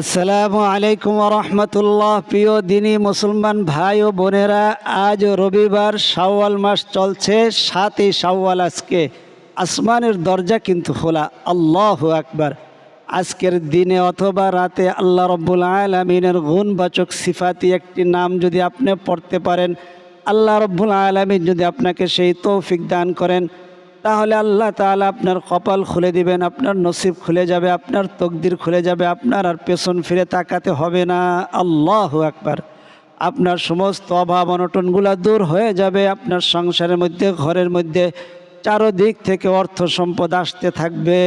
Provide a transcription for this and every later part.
আসসালামু আলাইকুম রহমতুল্লাহ। প্রিয় দিনী মুসলমান ভাই ও বোনেরা, আজ রবিবার শাওয়াল মাস চলছে, সাতই শাওয়াল আজকে। আসমানের দরজা কিন্তু খোলা, আল্লাহ আকবার। আজকের দিনে অথবা রাতে আল্লাহ রব্বুল আলমিনের গুণবাচক সিফাতি একটি নাম যদি আপনি পড়তে পারেন, আল্লাহ রব্বুল আলমিন যদি আপনাকে সেই তৌফিক দান করেন তাহলে আল্লাহ তাআলা আপনার কপাল খুলে দিবেন, আপনার নসিব খুলে যাবে, আপনার তকদির খুলে যাবে, আপনার আর পেছন ফিরে তাকাতে হবে না। আল্লাহ একবার আপনার সমস্ত অভাব অনটনগুলো দূর হয়ে যাবে, আপনার সংসারের মধ্যে, ঘরের মধ্যে চারোদিক থেকে অর্থ সম্পদ আসতে থাকবে।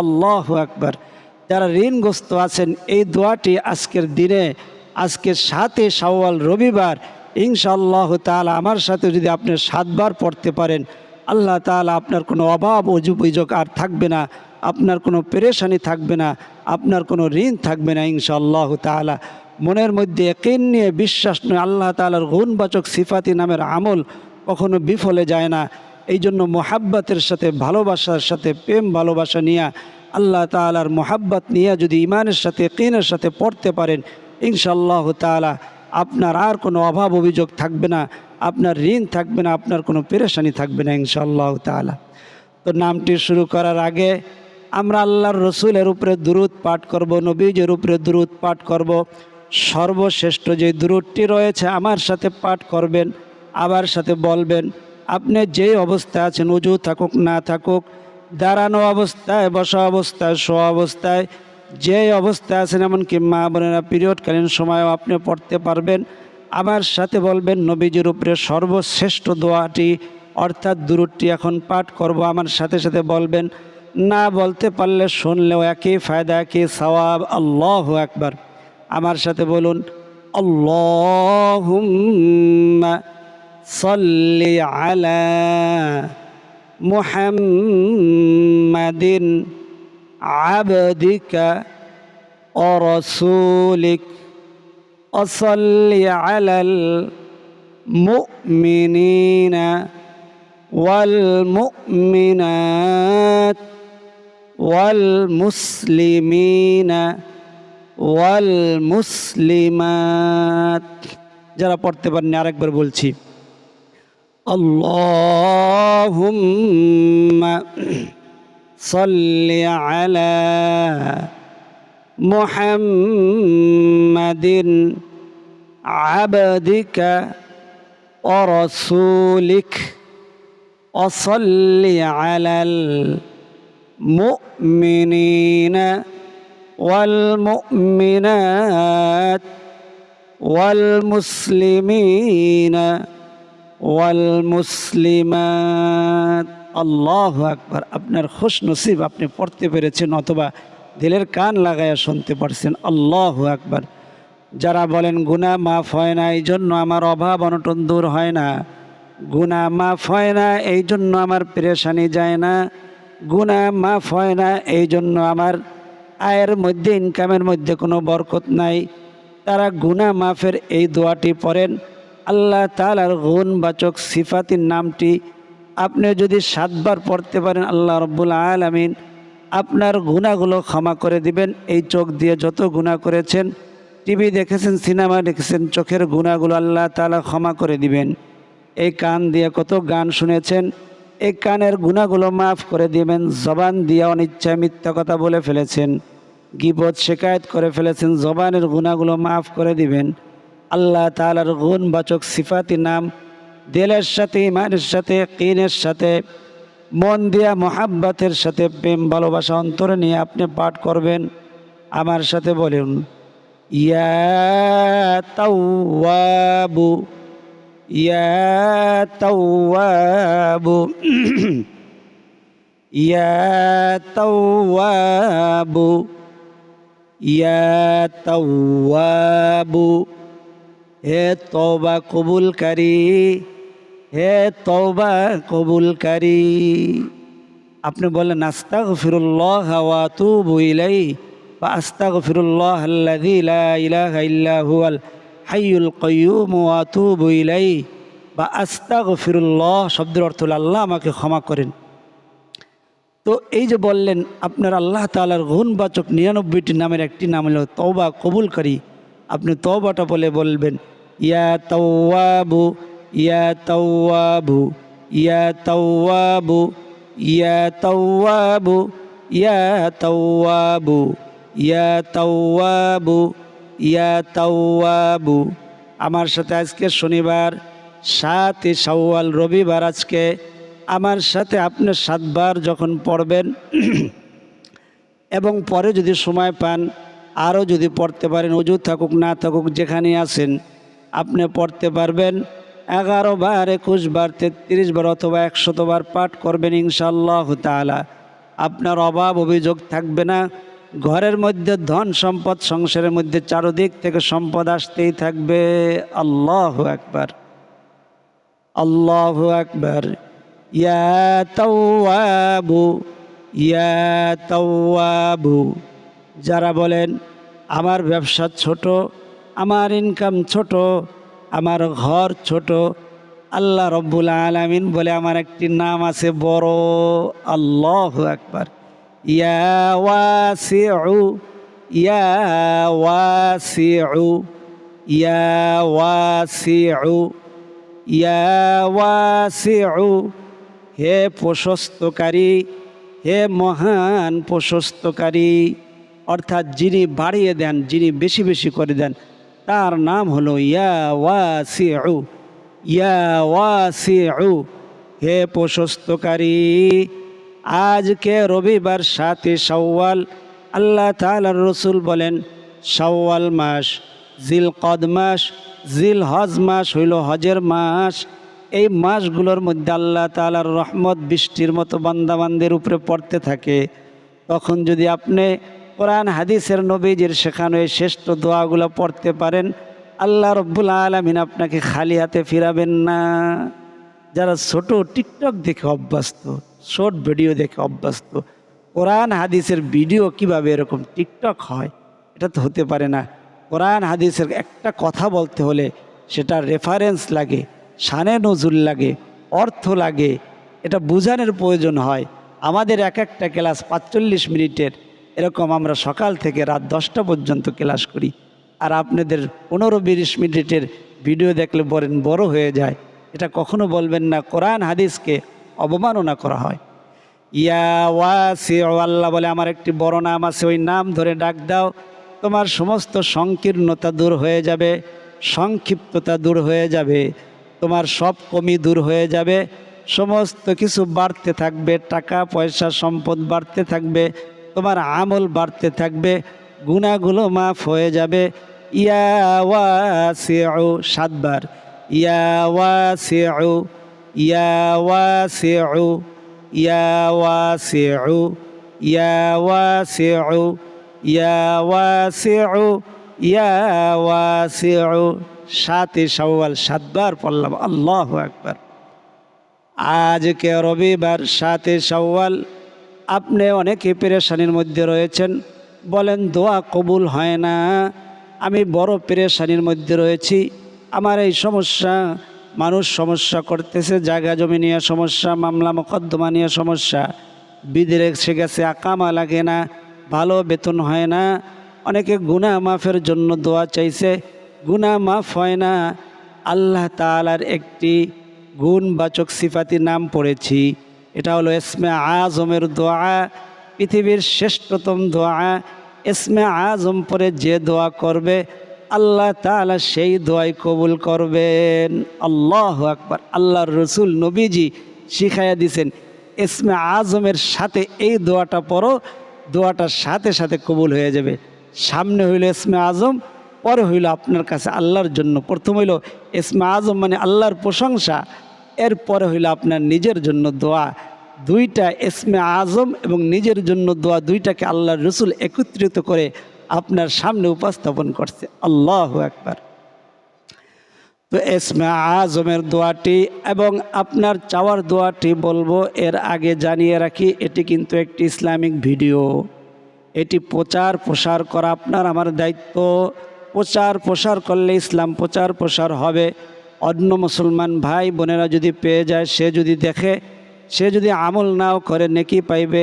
আল্লাহ একবার যারা ঋণগ্রস্ত আছেন, এই দোয়াটি আজকের দিনে আজকে সাতে শাওয়াল রবিবার, ইনশাআল্লাহ তাআলা আমার সাথে যদি আপনি সাতবার পড়তে পারেন আল্লাহ তাআলা আপনার কোনো অভাব অভিযোগ আর থাকবে না, আপনার কোনো পেরেশানি থাকবে না, আপনার কোনো ঋণ থাকবে না ইনশাআল্লাহ তাআলা। মনের মধ্যে একিন নিয়ে বিশ্বাস নয়, আল্লাহ তাআলার গুণবাচক সিফাতি নামের আমল কখনো বিফলে যায় না। এই জন্য মোহাব্বতের সাথে, ভালোবাসার সাথে, প্রেম ভালোবাসা নিয়ে আল্লাহ তাআলার মোহাব্বত নিয়ে যদি ইমানের সাথে কিনের সাথে পড়তে পারেন, ইনশাআল্লাহ তাআলা আপনার আর কোনো অভাব অভিযোগ থাকবে না। আপনার ঋণ থাকবে না, আপনার কোনো পেরেশানি থাকবে না ইনশাআল্লাহ তাআলা। তো নামটি শুরু করার আগে আমরা আল্লাহর রসুলের উপরে দুরুদ পাঠ করব, নবীজের উপরে দুরুদ পাঠ করব। সর্বশ্রেষ্ঠ যে দুরুদটি রয়েছে আমার সাথে পাঠ করবেন আবার সাথে বলবেন, আপনি যেই অবস্থায় আছেন, উজু থাকুক, না থাকুক, দাঁড়ানো অবস্থায়, বসা অবস্থায়, শোয়া অবস্থায়, যে অবস্থায় আছেন, এমনকি মা বোনেরা পিরিয়ডকালীন সময়ও আপনি পড়তে পারবেন। আমার সাথে বলবেন, নবীজির উপরে সর্বশ্রেষ্ঠ দোয়াটি, অর্থাৎ দূরটি এখন পাঠ করব। আমার সাথে সাথে বলবেন, না বলতে পারলে শুনলেও একই ফায়দা, একই সওয়াব। আল্লাহ একবার আমার সাথে বলুন আল্লাহ সল্লি আবদিকা অরসুলিক وصل على المؤمنين والمؤمنات والمسلمين والمسلمات যারা পড়তে পারেন আরেকবার বলছি اللهم صل على محمد عبدك ورسولك وصل على المؤمنين والمؤمنات والمسلمين والمسلمات আল্লাহ আকবার আপনার খুশ নসিব আপনি পড়তে পেরেছেন অথবা দিলের কান লাগাইয়া শুনতে পারছেন। আল্লাহ আকবার। যারা বলেন গুণা মাফ হয় না এই জন্য আমার অভাব অনটন দূর হয় না। গুণা মাফ হয় না এই জন্য আমার পেরেশানি যায় না। গুণা মাফ হয় না এই জন্য আমার আয়ের মধ্যে, ইনকামের মধ্যে কোনো বরকত নাই। তারা গুণা মাফের এই দোয়াটি পড়েন। আল্লাহ তালার গুণবাচক সিফাতির নামটি আপনি যদি সাতবার পড়তে পারেন, আল্লাহ রব্বুল আলমিন আপনার গুণাগুলো ক্ষমা করে দিবেন। এই চোখ দিয়ে যত গুণা করেছেন, টিভি দেখেছেন, সিনেমা দেখেছেন, চোখের গুণাগুলো আল্লাহ তালা ক্ষমা করে দিবেন। এই কান দিয়ে কত গান শুনেছেন, এই কানের গুণাগুলো মাফ করে দিবেন, জবান দিয়ে অনিচ্ছায় মিথ্যা কথা বলে ফেলেছেন, গিবত শেকায়ত করে ফেলেছেন, জবানের গুণাগুলো মাফ করে দিবেন। আল্লাহ তালার গুণবাচক সিফাতি নাম, দিলের সাথে ইমানের সাথে, কিনের সাথে মন দিয়া মোহাব্বতের সাথে প্রেম, ভালোবাসা, অন্তরে নিয়ে আপনি পাঠ করবেন। আমার সাথে বলুন, ইয়া তাওয়াবু ইয়া তাওয়াবু ইয়া তাওয়াবু, ইয়া হে তওবা কবুলকারী হে তওবা কবুলকারী, আপনি বলেন আস্তাগ ফিরুল্লাহ তু ইলাই বা আস্তাগ ফিরুল্লাহ আল্লাযী লা ইলাহা ইল্লা হুয়াল হাইয়ুল কাইয়্যুম ওয়াতুবু ইলাই বা আস্তাগ ফিরুল্লাহ শব্দের অর্থ আল্লাহ আমাকে ক্ষমা করেন। তো এই যে বললেন, আপনার আল্লাহ তালার গুণবাচক নিরানব্বইটি নামের একটি নাম হলো, তওবা কবুলকারী। আপনি তওবাটা বলে বলবেন, ইয়া তাওয়াবু ইয়া তাওয়াবু ইয়া তাওয়াবু ইয়া তাওয়াবু, ইয়া ইয়া ইয়া আমার সাথে আজকে শনিবার, সাতই শাওয়াল, রবিবার আজকে। আমার সাথে আপনি সাতবার যখন পড়বেন, এবং পরে যদি সময় পান, আরও যদি পড়তে পারেন অজু থাকুক, না থাকুক যেখানে আছেন, আপনি পড়তে পারবেন। এগারো বার, একুশ বার, তেত্রিশ বার অথবা একশতবার পাঠ করবেন ইনশাল্লাহ তালা আপনার অভাব, অভিযোগ থাকবে না। ঘরের মধ্যে ধন সম্পদ, সংসারের মধ্যে চারদিক থেকে সম্পদ আসতেই থাকবে। আল্লাহ একবার আল্লাহ একবার যারা বলেন, আমার ব্যবসা ছোট, আমার ইনকাম ছোট আমার ঘর ছোট। আল্লাহ রব্বুল আলামিন বলে আমার একটি নাম আছে বড়। আল্লাহ একবার হে প্রশস্তকারী, হে মহান প্রশস্তকারী। অর্থাৎ যিনি বাড়িয়ে দেন, যিনি বেশি বেশি করে দেন তার নাম হলো ইয়া ওয়াসিউ। ইয়া হে প্রশস্তকারী, আজকে রবিবার সাথে শাওয়াল, আল্লাহ তালার রসুল বলেন, শাওয়াল মাস জিল কদ মাস জিল হজ মাস হইল হজের মাস। এই মাসগুলোর মধ্যে আল্লাহ তালার রহমত বৃষ্টির মতো বান্দাবান্দের উপরে পড়তে থাকে। তখন যদি আপনি কোরআন, হাদিসের নবীজির শেখানো এই শ্রেষ্ঠ দোয়াগুলো পড়তে পারেন। আল্লাহ রব্বুল আলমিন আপনাকে খালি হাতে ফিরাবেন না। যারা ছোট টিকটক দেখে অভ্যস্ত, শর্ট ভিডিও দেখে অভ্যস্ত, কোরআন, হাদিসের ভিডিও কীভাবে এরকম টিকটক হয়, এটা তো হতে পারে না। কোরআন, হাদিসের একটা কথা বলতে হলে সেটা রেফারেন্স লাগে সানে নজুল লাগে, অর্থ লাগে, এটা বোঝানোর প্রয়োজন হয়। আমাদের এক একটা ক্লাস পাঁচচল্লিশ মিনিটের এরকম আমরা সকাল থেকে রাত দশটা পর্যন্ত ক্লাস করি। আর আপনাদের পনেরো বিশ মিনিটের ভিডিও দেখলে বলেন বড় হয়ে যায়। এটা কখনো বলবেন না, কোরআন হাদিসকে অবমাননা করা হয়। ইয়া ওয়াসি আল্লাহ বলে, আমার একটি বড় নাম আছে, ওই নাম ধরে ডাক দাও। তোমার সমস্ত সংকীর্ণতা দূর হয়ে যাবে, সংক্ষিপ্ততা দূর হয়ে যাবে, তোমার সব কমি দূর হয়ে যাবে, সমস্ত কিছু বাড়তে থাকবে, টাকা, পয়সা, সম্পদ বাড়তে থাকবে তোমার আমল বাড়তে থাকবে গুণাগুলো মাফ হয়ে যাবে। ইয়া ওয়াসিউ, সাতবার। ইয়া ওয়াসিউ ইয়া ওয়াসিউ ইয়া ওয়াসিউ ইয়া ওয়াসিউ ইয়া ওয়াসিউ ইয়া ওয়াসিউ। সাতে সওয়াল সাতবার পড়লাম, আল্লাহ একবার আজকে রবিবার সাতে সওয়াল আপনি অনেকে পেরেশানির মধ্যে রয়েছেন। বলেন, দোয়া কবুল হয় না। আমি বড় পেরেশানির মধ্যে রয়েছি। আমার এই সমস্যা, মানুষ সমস্যা করতেছে, জায়গা জমি নিয়ে সমস্যা, মামলা মোকদ্দমা নিয়ে সমস্যা। বিধি রেখে গেছে, আকামা লাগে না, ভালো বেতন হয় না। অনেকে গুণা মাফের জন্য দোয়া চাইছে। গুণা মাফ হয় না। আল্লাহ তালার একটি গুণবাচক সিফাতি নাম পড়েছি। এটা হলো এসমে আজমের দোয়া, পৃথিবীর শ্রেষ্ঠতম দোয়া। এসমে আজম পরে যে দোয়া করবে, আল্লাহ তালা সেই দোয়াই কবুল করবেন। আল্লাহ আকবার, আল্লাহর রসুল নবীজি শিখাইয়া দিছেন এসমে আজমের সাথে এই দোয়াটা পড়ো, দোয়াটার সাথে সাথে কবুল হয়ে যাবে। সামনে হইল এসমে আজম, পরে হইল আপনার কাছে আল্লাহর জন্য। প্রথম হইল এসমে আজম মানে আল্লাহর প্রশংসা এরপরে হইল আপনার নিজের জন্য দোয়া। দুইটা এসমে আজম এবং নিজের জন্য দোয়া দুইটাকে আল্লাহর রসুল একত্রিত করে আপনার সামনে উপস্থাপন করছে। আল্লাহ একবার তো এসমে আজমের দোয়াটি এবং আপনার চাওয়ার দোয়াটি বলব, এর আগে জানিয়ে রাখি, এটি কিন্তু একটি ইসলামিক ভিডিও। এটি প্রচার প্রসার করা আপনার আমার দায়িত্ব। প্রচার প্রসার করলে ইসলাম প্রচার প্রসার হবে। অন্য মুসলমান ভাই বোনেরা যদি পেয়ে যায়, সে যদি দেখে, সে যদি আমল নাও করে, নেকি পাইবে।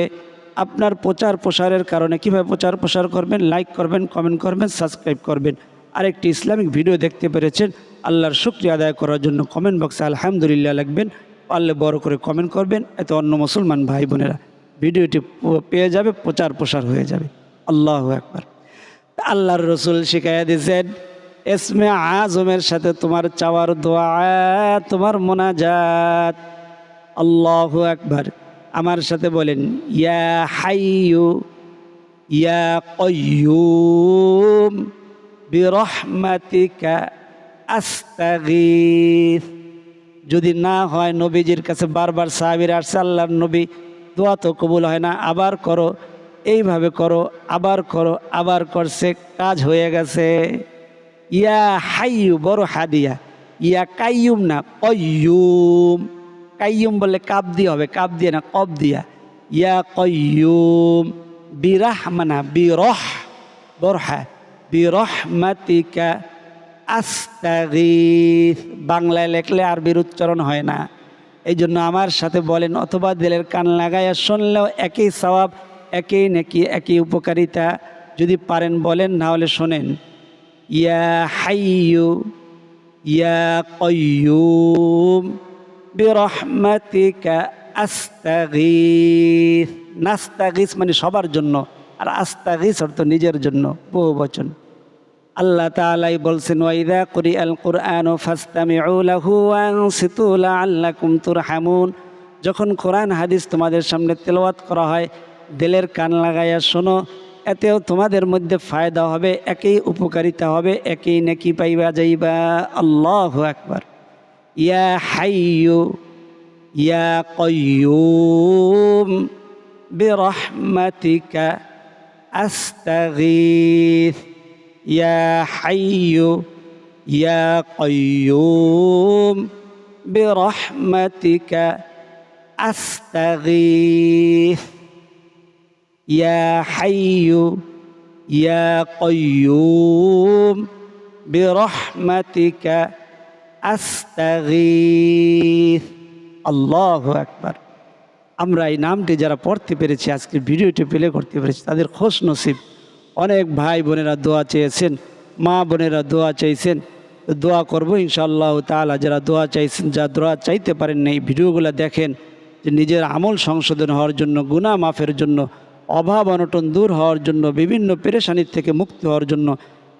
আপনার প্রচার প্রসারের কারণে কীভাবে প্রচার প্রসার করবেন? লাইক করবেন কমেন্ট করবেন সাবস্ক্রাইব করবেন। আরেকটি ইসলামিক ভিডিও দেখতে পেরেছেন। আল্লাহর শুক্রিয়া আদায় করার জন্য কমেন্ট বক্সে আলহামদুলিল্লাহ লাগবেন পারলে বড় করে কমেন্ট করবেন। এতে অন্য মুসলমান ভাই বোনেরা ভিডিওটি পেয়ে যাবে, প্রচার প্রসার হয়ে যাবে। আল্লাহ একবার আল্লাহর রসুল শিখাইয়া দিয়েছেন এসমে আজমের সাথে তোমার চাওয়ার দোয়া, তোমার মোনাজাত। আল্লাহ একবার আমার সাথে বলেন, ইয়া হাইয়ু, ইয়া কয়ুম বিরহমাতিকা আস্তাগীথ যদি না হয় নবীজির কাছে বারবার সাহাবির আসছে, আল্লাহর নবী দোয়া তো কবুল হয় না, আবার করো, এইভাবে করো, আবার করো, আবার করছে, কাজ হয়ে গেছে। ইয়া হাইয়ু, বড় হাদিয়া। ইয়া কাইয়ুম না, কয়ুম। কাইয়ুম বললে কাপ দিয়ে হবে, কাপ দিয়ে না কব দিয়া। ইয়া কয়ুম বিরাহ মানা বিরহ। বরহা, বিরহমাতিকা আস্তাগীথ বাংলায় লেখলে আরবির উচ্চারণ হয় না। এই জন্য আমার সাথে বলেন, অথবা দিলের কান লাগাইয়া শুনলেও একই সওয়াব, একই নাকি, একই উপকারিতা। যদি পারেন বলেন, না হলে শোনেন। ইয়া হাইয়ু, ইয়া কয়ুম বিরহমাতিকা আস্তাগীথ নাস্তাগীস মানে সবার জন্য, আর আস্তাগীস অর্থ নিজের জন্য, বহু বচন। আল্লাহ তাআলাই বলছেন ওয়াইদা করি আল কোরআন ফাস্তামিউ লাহু ওয়ানসিতু লাআল্লাকুম তুরহামুন। যখন কোরআন হাদিস তোমাদের সামনে তেলাওয়াত করা হয়, দিলের কান লাগাইয়া শোনো এতেও তোমাদের মধ্যে ফায়দা হবে, একই উপকারিতা হবে, একই নেকি পাইবা যাইবা। আল্লাহু একবার ইয়া হাইয়ু, ইয়া কয়ুম বিরহমাতিকা আস্তাগীথ ইয়া হাইয়ু, ইয়া কয়ুম বিরহমাতিকা আস্তাগীথ ইয়া হাইয়ু, ইয়া কয়ুম বিরহমাতিকা আস্তাগীথ আল্লাহু আকবার। আমরা এই নামটি যারা পড়তে পেরেছি, আজকের ভিডিওটি পেলে করতে পেরেছি, তাদের খোশ নসিব। অনেক ভাই বোনেরা দোয়া চেয়েছেন, মা বোনেরা দোয়া চাইছেন। দোয়া করব ইনশাআল্লাহ তাআলা, যারা দোয়া চাইছেন, যা দোয়া চাইতে পারেন এই ভিডিওগুলো দেখেন যে নিজের আমল সংশোধন হওয়ার জন্য, গুনাহ মাফের জন্য অভাব অনটন দূর হওয়ার জন্য, বিভিন্ন পেরেশানির থেকে মুক্তি হওয়ার জন্য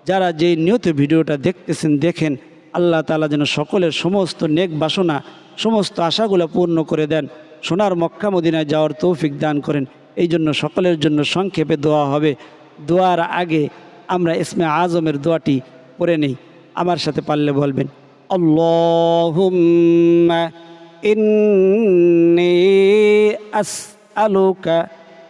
যারা যেই নিয়ত ভিডিওটা দেখতেছেন, দেখেন, আল্লাহ তাআলা যেন সকলের সমস্ত নেক বাসনা, সমস্ত আশাগুলো পূর্ণ করে দেন, সোনার মক্কা মদিনায় যাওয়ার তৌফিক দান করেন। এই জন্য সকলের জন্য সংক্ষেপে দোয়া হবে। দোয়ার আগে আমরা ইসমে আজমের দোয়াটি পড়ে নেই। আমার সাথে পারলে বলবেন আসআলুকা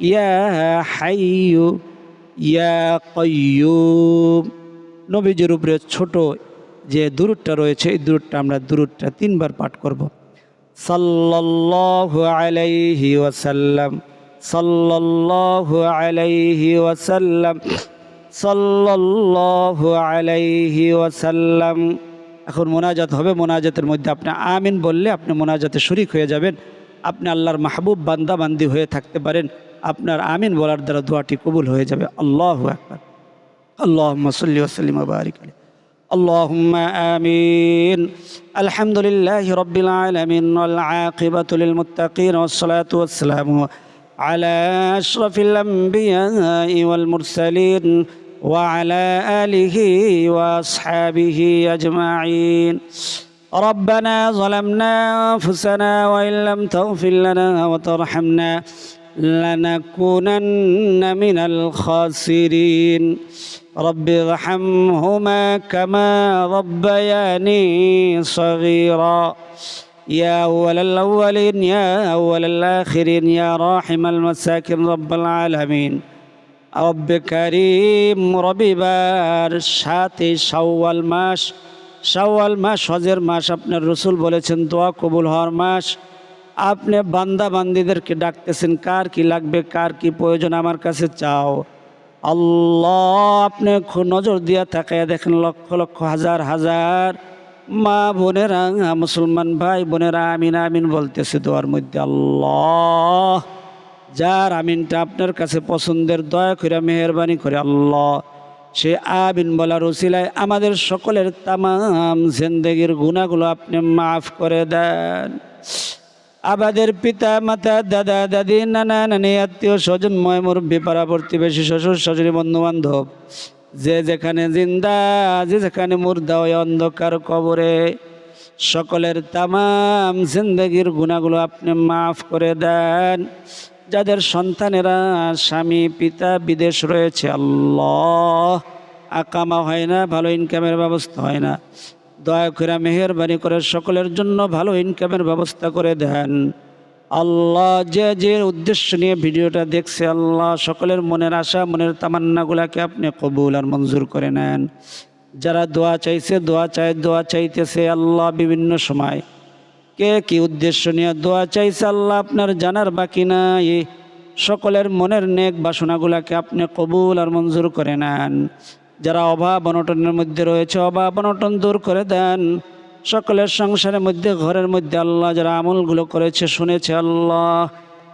ইয়া হাইয়ু, ইয়া কয়ুম নবীজের উপরে ছোট যে দূরটা রয়েছে, এই দূরটা আমরা দূরটা তিনবার পাঠ করব। সাল্লাল্লাহু আলাইহি ওয়াসাল্লাম, সাল্লাল্লাহু আলাইহি ওয়াসাল্লাম, সাল্লাল্লাহু আলাইহি ওয়াসাল্লাম। এখন মোনাজাত হবে, মোনাজাতের মধ্যে আপনি আমিন বললে আপনি মোনাজাতে শরিক হয়ে যাবেন। আপনি আল্লাহর মাহবুব বান্দাবান্দি হয়ে থাকতে পারেন। আপনার আমিন বলার দ্বারা দোয়াটি কবুল হয়ে যাবে আল্লাহু আকবার اللهم صل وسلم وبارك عليه اللهم آمين الحمد لله رب العالمين والعاقبة للمتقين والصلاة والسلام على أشرف الأنبياء والمرسلين وعلى آله وأصحابه أجمعين ربنا ظلمنا أنفسنا وإن لم تغفر لنا وترحمنا لنكونن من الخاسرين رب ارحمهما كما ربياني صغيرا يا أول الأولين يا أول الآخرين يا راحم المساكين رب العالمين রব্বে কারিম রবিবার সাথে শাওয়াল মাস শাওয়াল মাস হজের মাস আপনার রসুল বলেছেন দোয়া কবুল হওয়ার মাস আপনি বান্দা বান্দিদেরকে ডাকতেছেন, কার কি লাগবে, কার কি প্রয়োজন আমার কাছে চাও। আল্লাহ আপনি নজর দিয়া তাকায় দেখেন, লক্ষ লক্ষ, হাজার হাজার মা বোনেরা, মুসলমান ভাই বোনেরা আমিন আমিন বলতেছে দোয়ার মধ্যে, আল্লাহ যার আমিনটা আপনার কাছে পছন্দের, দয়া করে, মেহরবানি করে, আল্লাহ সে আবিন বলার উসিলায় আমাদের সকলের তামাম জিন্দগির গুণাগুলো আপনি মাফ করে দেন। আমাদের পিতা, মাতা, দাদা, দাদি, নানা, নানি, আত্মীয় স্বজন, ময় মুরব্বী পাড়া প্রতিবেশী শ্বশুর, শাশুড়ি বন্ধু বান্ধব যে যেখানে জিন্দা, যে যেখানে মুর্দা, ওই অন্ধকার কবরে সকলের তামাম জিন্দগির গুণাগুলো আপনি মাফ করে দেন। যাদের সন্তানেরা স্বামী, পিতা, বিদেশ রয়েছে, আল্লাহ। আকামা হয় না, ভালো ইনকামের ব্যবস্থা হয় না। দয়া করে মেহরবানি করে সকলের জন্য ভালো ইনকামের ব্যবস্থা করে দেন। আল্লাহ যে যে উদ্দেশ্য নিয়ে ভিডিওটা দেখছে, আল্লাহ সকলের মনের আশা, মনের তামান্নাগুলাকে আপনি কবুল আর মঞ্জুর করে নেন। যারা দোয়া চাইছে, দোয়া চাই দোয়া চাইতেছে আল্লাহ বিভিন্ন সময়। কে কি উদ্দেশ্য নিয়ে দোয়া চাইছে আল্লাহ আপনার জানার বাকি নাই। সকলের মনের নেক বাসনাগুলাকে আপনি কবুল আর মঞ্জুর করে নেন। যারা অভাব অনটনের মধ্যে রয়েছে, অভাব অনটন দূর করে দেন। সকলের সংসারের মধ্যে, ঘরের মধ্যে আল্লাহ যারা আমলগুলো করেছে, শুনেছে আল্লাহ।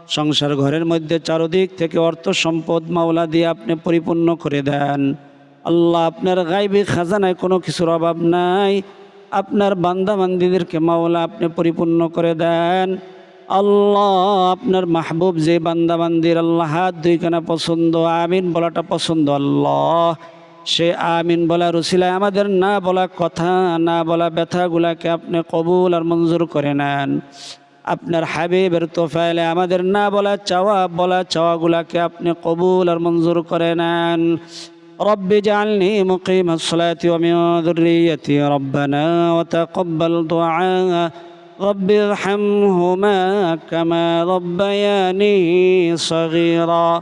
সংসার ঘরের মধ্যে চারদিক থেকে অর্থ সম্পদ মাওলা দিয়ে আপনি পরিপূর্ণ করে দেন। আল্লাহ আপনার গাইবি খাজানায় কোনো কিছুর অভাব নাই। আপনার বান্দা বান্দিদেরকে মাওলা আপনি পরিপূর্ণ করে দেন। আল্লাহ আপনার মাহবুব যে বান্দা বান্দির আল্লাহ হাত দুইখানা পছন্দ, আমিন বলাটা পছন্দ আল্লাহ। সে আমিন বলা রুসিলায় আমাদের না বলা কথা না বলা ব্যথাগুলাকে আপনি কবুল আর মঞ্জুর করে নেন আপনার হাবিবের তোফাইলে আমাদের না বলা চাওয়া বলা চাওয়াগুলাকে আপনি কবুল আর মঞ্জুর করে নেন رب اجعلني مقيم الصلاة ومن ذريتي ربنا وتقبل دعاء رب ارحمهما كما ربياني صغيرا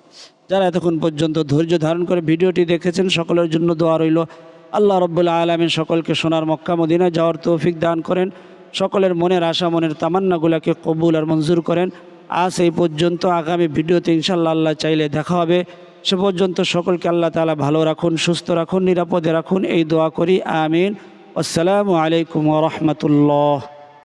যারা এতক্ষণ পর্যন্ত ধৈর্য ধারণ করে ভিডিওটি দেখেছেন, সকলের জন্য দোয়া রইল। আল্লাহ রব্বুল্লা আলমিন সকলকে সোনার মক্কা মদিনা যাওয়ার তৌফিক দান করেন। সকলের মনের আশা, মনের তামান্নাগুলোকে কবুল আর মঞ্জুর করেন। আজ এই পর্যন্ত আগামী ভিডিওতে ইনশাল্লাহ আল্লাহ চাইলে দেখা হবে। সে পর্যন্ত সকলকে আল্লাহ তালা ভালো রাখুন, সুস্থ রাখুন, নিরাপদে রাখুন। এই দোয়া করি, আমিন। আসসালামু আলাইকুম রহমতুল্লাহ।